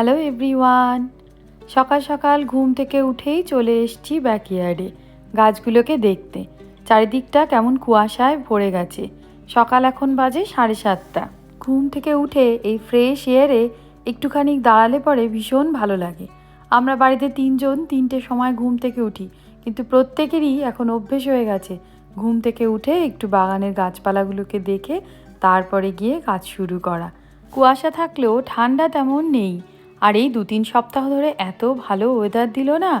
Hello everyone সকাল সকাল ঘুম থেকে উঠেই চলে এসেছি ব্যাকইয়ার্ডে গাছগুলোকে দেখতে। চারিদিকটা কেমন কুয়াশায় ভরে গেছে। সকাল এখন বাজে সাড়ে সাতটা। ঘুম থেকে উঠে এই ফ্রেশ এয়ারে একটুখানি দাঁড়ালে পরে ভীষণ ভালো লাগে। আমরা বাড়িতে তিনজন তিনটে সময় ঘুম থেকে উঠি, কিন্তু প্রত্যেকেরই এখন অভ্যেস হয়ে গেছে। ঘুম থেকে উঠে একটু বাগানের গাছপালাগুলোকে দেখে তারপরে গিয়ে কাজ শুরু করা। কুয়াশা থাকলেও ঠান্ডা তেমন নেই। আর এই দু তিন সপ্তাহ ধরে এত ভালো ওয়েদার দিল না,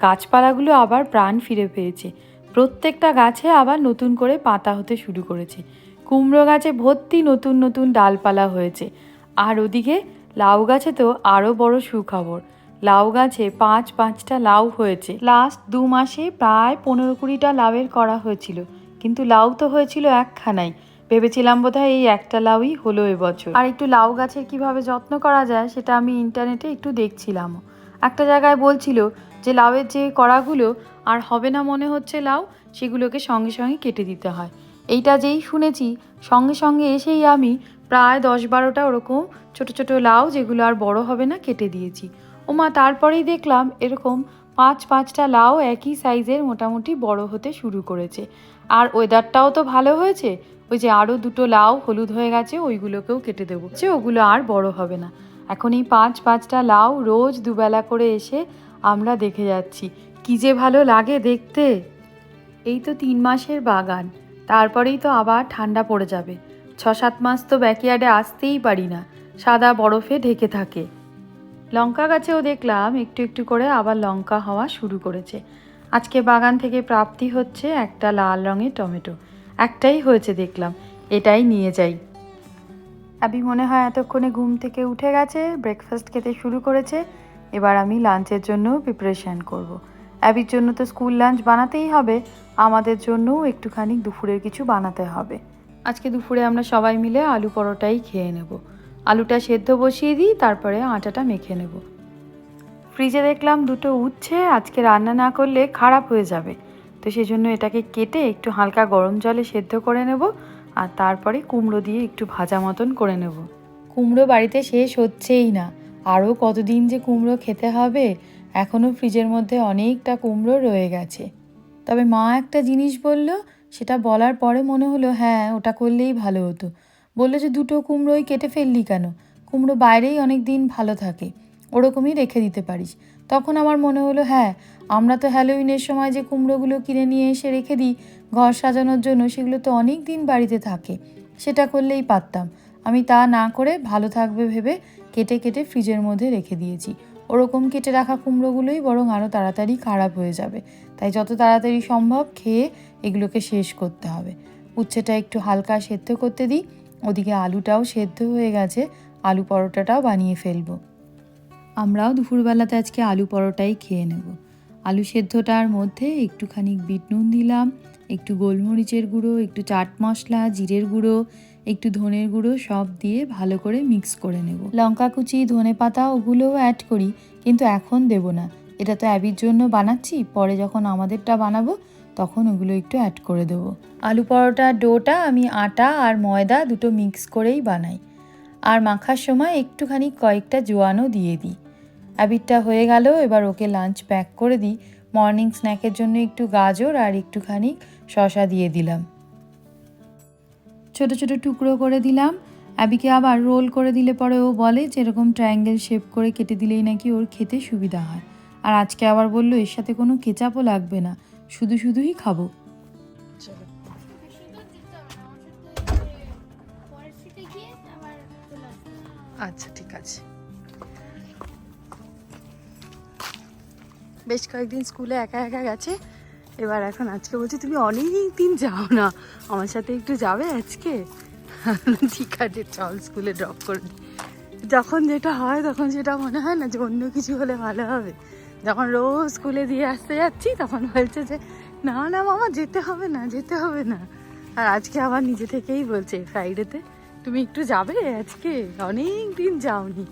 গাছপালাগুলো আবার প্রাণ ফিরে পেয়েছে। প্রত্যেকটা গাছে আবার নতুন করে পাতা হতে শুরু করেছে। কুমড়ো গাছে ভর্তি নতুন নতুন ডালপালা হয়েছে। আর ওদিকে লাউ গাছে তো আরও বড় সুখবর। লাউ গাছে পাঁচ পাঁচটা লাউ হয়েছে। লাস্ট দু মাসে প্রায় পনেরো কুড়িটা লাউয়ের করা হয়েছিল। কিন্তু লাউ তো হয়েছিল একখানাই ভেবেছিলাম বোধহয় এই একটা লাউই হলো এবছর। আর একটু লাউ গাছের কীভাবে যত্ন করা যায় সেটা আমি ইন্টারনেটে একটু দেখছিলাম। একটা জায়গায় বলছিল যে লাউয়ের যে কড়াগুলো আর হবে না মনে হচ্ছে লাউ, সেগুলোকে সঙ্গে সঙ্গে কেটে দিতে হয়। এইটা যেই শুনেছি, সঙ্গে সঙ্গে এসেই আমি প্রায় দশ বারোটা ওরকম ছোট ছোট লাউ যেগুলো আর বড় হবে না কেটে দিয়েছি। ওমা, তারপরেই দেখলাম এরকম পাঁচ পাঁচটা লাউ একই সাইজের মোটামুটি বড় হতে শুরু করেছে। আর ওয়েদারটাও তো ভালো হয়েছে। ওই যে আরও দুটো লাউ হলুদ হয়ে গেছে, ওইগুলোকেও কেটে দেবো। যে ওগুলো আর বড় হবে না। এখন এই পাঁচ পাঁচটা লাউ রোজ দুবেলা করে এসে আমরা দেখে যাচ্ছি। কি যে ভালো লাগে দেখতে। এই তো তিন মাসের বাগান। তারপরেই তো আবার ঠান্ডা পড়ে যাবে। ছ সাত মাস তো ব্যাকইয়ার্ডে আসতেই পারি না। সাদা বরফে ঢেকে থাকে। লঙ্কা গাছেও দেখলাম, একটু একটু করে আবার লঙ্কা হওয়া শুরু করেছে। আজকে বাগান থেকে প্রাপ্তি হচ্ছে একটা লাল রঙের টমেটো। একটাই হয়েছে দেখলাম, এটাই নিয়ে যাই। আবি মনে হয় এতক্ষণে ঘুম থেকে উঠে গেছে ব্রেকফাস্ট খেতে শুরু করেছে। এবার আমি লাঞ্চের জন্য প্রিপারেশান করব। অ্যাবির জন্য তো স্কুল লাঞ্চ বানাতেই হবে, আমাদের জন্যও একটুখানি দুপুরের কিছু বানাতে হবে। আজকে দুপুরে আমরা সবাই মিলে আলু পরোটাই খেয়ে নেব। আলুটা সেদ্ধ বসিয়ে দিই, তারপরে আটাটা মেখে নেব। ফ্রিজে দেখলাম দুটো উচ্ছে, আজকে রান্না না করলে খারাপ হয়ে যাবে। তো সেই জন্য এটাকে কেটে একটু হালকা গরম জলে সেদ্ধ করে নেব আর তারপরে কুমড়ো দিয়ে একটু ভাজা মতন করে নেব। কুমড়ো বাড়িতে শেষ হচ্ছেই না। আরও কতদিন যে কুমড়ো খেতে হবে, এখনও ফ্রিজের মধ্যে অনেকটা কুমড়ো রয়ে গেছে। তবে মা একটা জিনিস বলল, সেটা বলার পরে মনে হলো হ্যাঁ ওটা করলেই ভালো হতো। বলল যে, দুটো কুমড়োই কেটে ফেললি কেন? কুমড়ো বাইরেই অনেক দিন ভালো থাকে। ওরকমই রেখে দিতে পারিস। তখন আমার মনে হলো হ্যাঁ আমরা তো হ্যালোউইনের সময় যে কুমড়োগুলো কিনে নিয়ে এসে রেখে দিই ঘর সাজানোর জন্য, সেগুলো তো অনেক দিন বাড়িতে থাকে। সেটা করলেই পারতাম। আমি তা না করে ভালো থাকবে ভেবে কেটে কেটে ফ্রিজের মধ্যে রেখে দিয়েছি। ওরকম কেটে রাখা কুমড়োগুলোই বরং আরও তাড়াতাড়ি খারাপ হয়ে যাবে। তাই যত তাড়াতাড়ি সম্ভব খেয়ে এগুলোকে শেষ করতে হবে। উচ্ছেটা একটু হালকা সেদ্ধ করতে দিই। ওদিকে আলুটাও সেদ্ধ হয়ে গেছে। আলু পরোটাটাও বানিয়ে ফেলব। আমরাও দুপুরবেলাতে আজকে আলু পরোটাই খেয়ে নেব। আলু সেদ্ধটার মধ্যে একটুখানি বিট নুন দিলাম, একটু গোলমরিচের গুঁড়ো, একটু চাট মশলা, জিরের গুঁড়ো, একটু ধনের গুঁড়ো সব দিয়ে ভালো করে মিক্স করে নেব। লঙ্কা কুচি, ধনে পাতা ওগুলোও অ্যাড করি, কিন্তু এখন দেব না। এটা তো অ্যাবির জন্য বানাচ্ছি, পরে যখন আমাদেরটা বানাবো, তখন ওগুলো একটু অ্যাড করে দেবো। আলু পরোটার ডোটা আমি আটা আর ময়দা দুটো মিক্স করেই বানাই। আর মাখার সময় একটুখানি কয়েকটা জোয়ানও দিয়ে দিই। অ্যাবিটটা হয়ে গেল, এবার ওকে লাঞ্চ প্যাক করে দিই। মর্নিং স্ন্যাকের জন্য একটু গাজর আর একটুখানি শশা দিয়ে দিলাম। ছোট ছোট টুকরো করে দিলাম। অ্যাবিকে আবার রোল করে দিলে পরে ও বলে যে এরকম ট্রায়াঙ্গেল শেপ করে কেটে দিলেই নাকি ওর খেতে সুবিধা হয়। আর আজকে আবার বলল, এর সাথে কোনো কেচাপও লাগবে না, শুধু শুধুই খাব। আচ্ছা ঠিক আছে। বেশ কয়েকদিন স্কুলে একা একা গেছে। এবার এখন আজকে বলছি, তুমি অনেক দিন যাও না, আমার সাথে একটু যাবে আজকে? ঠিক আছে, চল স্কুলে ড্রপ করে দিই যখন যেটা হয়, তখন সেটা মনে হয় না যে অন্য কিছু হলে ভালো হবে। যখন রোজ স্কুলে দিয়ে আসতে যাচ্ছি, তখন বলছে যে, না না মামা, যেতে হবে না, যেতে হবে না। আর আজকে আবার নিজে থেকেই বলছে ফ্রাইডেতে তুমি একটু যাবে আজকে? অনেক দিন যাওনি।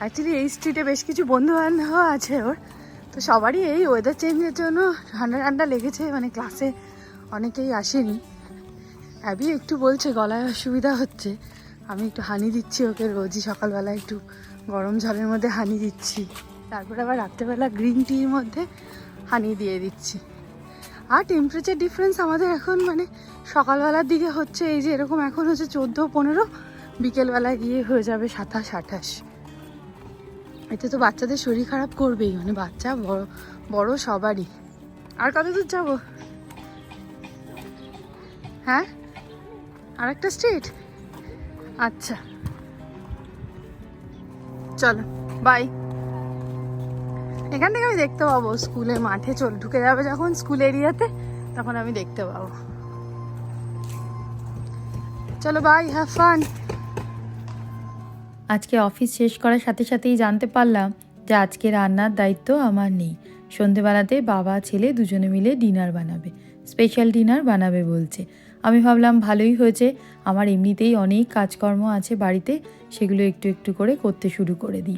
অ্যাকচুয়ালি এই স্ট্রিটে বেশ কিছু বন্ধু বান্ধব আছে ওর। তো সবারই এই ওয়েদার চেঞ্জের জন্য ঠান্ডা ঠান্ডা লেগেছে। মানে ক্লাসে অনেকেই আসেনি। অ্যাবি একটু বলছে, গলায় অসুবিধা হচ্ছে। আমি একটু হানি দিচ্ছি ওকে রোজই। সকালবেলা একটু গরম জলের মধ্যে হানি দিচ্ছি। তারপরে আবার রাত্রেবেলা গ্রিন টির মধ্যে হানি দিয়ে দিচ্ছি। আর টেম্পারেচার ডিফারেন্স আমাদের এখন মানে সকালবেলার দিকে হচ্ছে এই যে এরকম এখন হচ্ছে চোদ্দ, পনেরো। বিকেলবেলা গিয়ে হয়ে যাবে সাতাশ, আঠাশ। এতে তো বাচ্চাদের শরীর খারাপ করবেই মানে বাচ্চা বড় বড় সবারই। আর কত দূর যাব? হ্যাঁ? আর একটা স্ট্রিট? আচ্ছা। চলো, বাই। এখান থেকে আমি দেখতে পাবো স্কুলের মাঠে চল, ঢুকে যাবে যখন স্কুল এরিয়াতে, তখন আমি দেখতে পাবো। চলো, বাই, হ্যাভ ফান। আজকে অফিস শেষ করার সাথে সাথেই জানতে পারলাম যে আজকে রান্নার দায়িত্ব আমার নেই। সন্ধেবেলাতে বাবা, ছেলে দুজনে মিলে ডিনার বানাবে। স্পেশাল ডিনার বানাবে বলছে। আমি ভাবলাম ভালোই হয়েছে। আমার এমনিতেই অনেক কাজকর্ম আছে বাড়িতে, সেগুলো একটু একটু করে করতে শুরু করে দিই।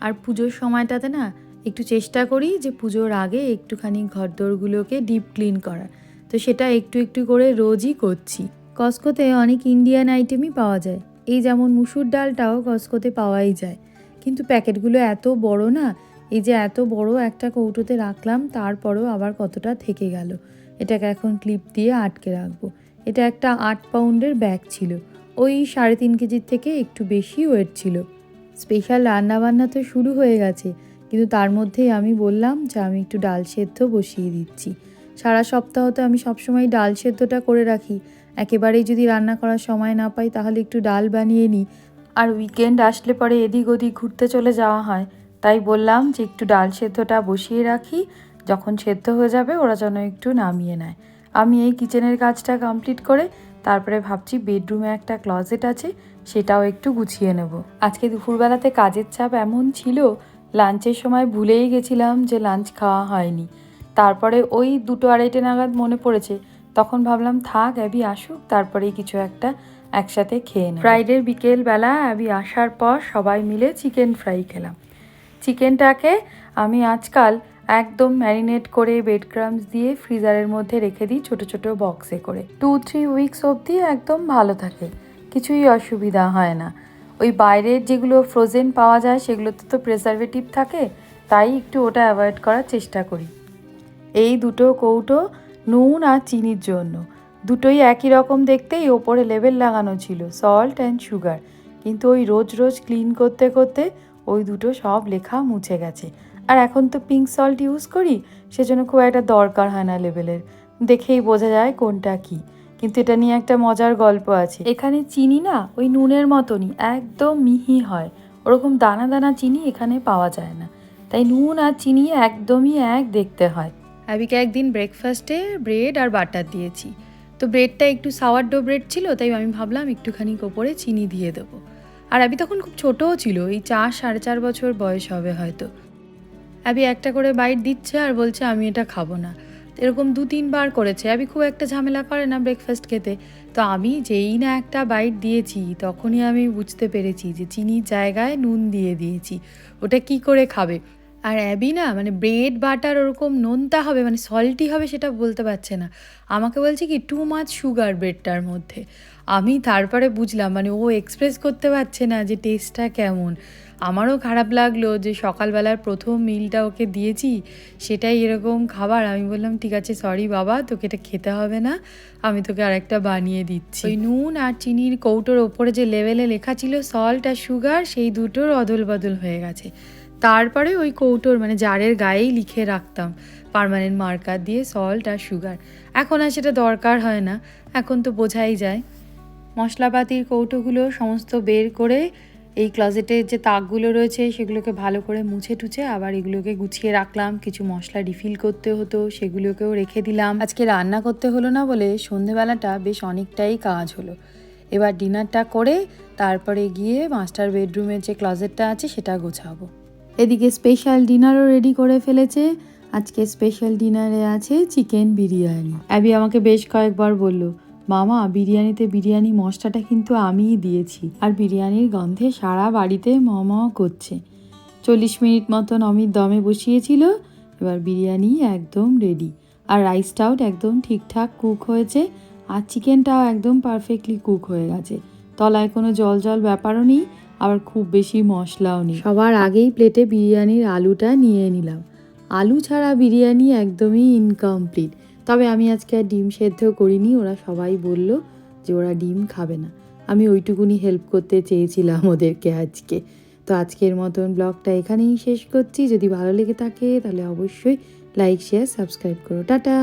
আর পুজোর সময়টাতে না, একটু চেষ্টা করি যে পুজোর আগে একটুখানি ঘরদোরগুলোকে ডিপ ক্লিন করার। তো সেটা একটু একটু করে রোজই করছি। কস্কোতে অনেক ইন্ডিয়ান আইটেমই পাওয়া যায়। এই যেমন মুসুর ডালটাও কস্কোতে পাওয়াই যায়। কিন্তু প্যাকেটগুলো এত বড় না, এই যে এত বড় একটা কৌটোতে রাখলাম, তারপরেও আবার কতটা থেকে গেল। এটাকে এখন ক্লিপ দিয়ে আটকে রাখব। এটা একটা আট পাউন্ডের ব্যাগ ছিল। ওই সাড়ে তিন কেজির থেকে একটু বেশি ওয়েট ছিল। স্পেশাল রান্নাবান্না তো শুরু হয়ে গেছে, কিন্তু তার মধ্যেই আমি বললাম যে আমি একটু ডাল সেদ্ধ বসিয়ে দিচ্ছি। সারা সপ্তাহ তো আমি সবসময় ডাল সেদ্ধটা করে রাখি একেবারেই যদি রান্না করার সময় না পাই, তাহলে একটু ডাল বানিয়ে নিই। আর উইকেন্ড আসলে পরে এদিক ওদিক ঘুরতে চলে যাওয়া হয়। তাই বললাম যে একটু ডাল সেদ্ধটা বসিয়ে রাখি। যখন সেদ্ধ হয়ে যাবে, ওরা যেন একটু নামিয়ে নেয়। আমি এই কিচেনের কাজটা কমপ্লিট করে, তারপরে ভাবছি বেডরুমে একটা ক্লজেট আছে, সেটাও একটু গুছিয়ে নেব। আজকে দুপুরবেলাতে কাজের চাপ এমন ছিল, লাঞ্চের সময় ভুলেই গেছিলাম যে লাঞ্চ খাওয়া হয়নি। তারপরে ওই দুটো আড়াইটে নাগাদ মনে পড়েছে তখন ভাবলাম, থাক, অ্যাবি আসুক, তারপরেই কিছু একটা একসাথে খেয়ে নেব। ফ্রাইডের বিকেলবেলা অ্যাবি আসার পর সবাই মিলে চিকেন ফ্রাই খেলাম। চিকেনটাকে আমি আজকাল একদম ম্যারিনেট করে বেড ক্রামস দিয়ে ফ্রিজারের মধ্যে রেখে দিই ছোট ছোট বক্সে করে। টু থ্রি উইকস অবধি একদম ভালো থাকে, কিছুই অসুবিধা হয় না। ওই বাইরের যেগুলো ফ্রোজেন পাওয়া যায়, সেগুলোতে তো প্রেসারভেটিভ থাকে, তাই একটু ওটা অ্যাভয়েড করার চেষ্টা করি। এই দুটো কৌটো নুন আর চিনির জন্য। দুটোই একই রকম দেখতেই ওপরে লেবেল লাগানো ছিল সল্ট অ্যান্ড সুগার কিন্তু ওই রোজ রোজ ক্লিন করতে করতে ওই দুটো সব লেখা মুছে গেছে। আর এখন তো পিঙ্ক সল্ট ইউজ করি, সেজন্য খুব একটা দরকার হয় না লেবেলের। দেখেই বোঝা যায় কোনটা কি। কিন্তু এটা নিয়ে একটা মজার গল্প আছে। এখানে চিনি না, ওই নুনের মতনই, একদম মিহি হয়। ওরকম দানা দানা চিনি এখানে পাওয়া যায় না। তাই নুন আর চিনি একদমই এক দেখতে হয়। অ্যাবিকে একদিন ব্রেকফাস্টে ব্রেড আর বাটার দিয়েছি। তো ব্রেডটা একটু সাওয়ার ডো ব্রেড ছিল, তাই আমি ভাবলাম একটুখানি ওপরে চিনি দিয়ে দেবো। আর অ্যাবি তখন খুব ছোটও ছিল, এই চার, সাড়ে চার বছর বয়স হবে হয়তো। অ্যাবি একটা করে বাইট দিচ্ছে আর বলছে, আমি এটা খাব না। এরকম দু তিনবার করেছে। অ্যাবি খুব একটা ঝামেলা করে না ব্রেকফাস্ট খেতে। তো আমি যেই না একটা বাইট দিয়েছি, তখনই আমি বুঝতে পেরেছি যে চিনির জায়গায় নুন দিয়ে দিয়েছি। ওটা কি করে খাবে? আর অ্যাবি না মানে ব্রেড বাটার ওরকম নোনতা হবে মানে সল্টি হবে সেটা বলতে পারছে না। আমাকে বলছে কি টু মাছ সুগার ব্রেডটার মধ্যে। আমি তারপরে বুঝলাম মানে ও এক্সপ্রেস করতে পারছে না যে টেস্টটা কেমন। আমারও খারাপ লাগল যে সকালবেলার প্রথম মিলটা ওকে দিয়েছি, সেটাই এরকম খাবার। আমি বললাম, ঠিক আছে সরি বাবা, তোকে এটা খেতে হবে না, আমি তোকে আরেকটা বানিয়ে দিচ্ছি। ওই নুন আর চিনির কৌটোর ওপরে যে লেভেলে লেখা ছিল সল্ট আর সুগার সেই দুটোর অদল বদল হয়ে গেছে। তারপরে ওই কৌটোর মানে জারের গায়েই লিখে রাখতাম পার্মানেন্ট মার্কার দিয়ে সল্ট আর সুগার এখন আর সেটা দরকার হয় না, এখন তো বোঝাই যায়। মশলাপাতির কৌটোগুলো সমস্ত বের করে এই ক্লজেটের যে তাকগুলো রয়েছে, সেগুলোকে ভালো করে মুছে টুছে আবার এগুলোকে গুছিয়ে রাখলাম। কিছু মশলা রিফিল করতে হতো, সেগুলোকেও রেখে দিলাম। আজকে রান্না করতে হলো না বলে সন্ধেবেলাটা বেশ অনেকটাই কাজ হলো। এবার ডিনারটা করে তারপরে গিয়ে মাস্টার বেডরুমের যে ক্লজেটটা আছে, সেটা গোছাবো। এদিকে স্পেশাল ডিনারও রেডি করে ফেলেছে। আজকে স্পেশাল ডিনারে আছে চিকেন বিরিয়ানি। অ্যাবি আমাকে বেশ কয়েকবার বলল, মামা, বিরিয়ানিতে বিরিয়ানি মশলাটা কিন্তু আমিই দিয়েছি। আর বিরিয়ানির গন্ধে সারা বাড়িতে ম করছে। চল্লিশ মিনিট মতন অমিত দমে বসিয়েছিল, এবার বিরিয়ানি একদম রেডি আর রাইসটাও একদম ঠিকঠাক কুক হয়েছে, আর চিকেনটাও একদম পারফেক্টলি কুক হয়ে গেছে। তলায় কোনো জল জল ব্যাপারও নেই আবার খুব বেশি মশলাও নেই। সবার আগেই প্লেটে বিরিয়ানির আলুটা নিয়ে নিলাম। আলু ছাড়া বিরিয়ানি একদমই ইনকমপ্লিট তবে আমি আজকে আর ডিম সেদ্ধ করিনি, ওরা সবাই বলল যে ওরা ডিম খাবে না। আমি ওইটুকুনি হেল্প করতে চেয়েছিলাম ওদেরকে আজকে। তো আজকের মতন ব্লগটা এখানেই শেষ করছি। যদি ভালো লেগে থাকে তাহলে অবশ্যই লাইক শেয়ার সাবস্ক্রাইব করো। টাটা!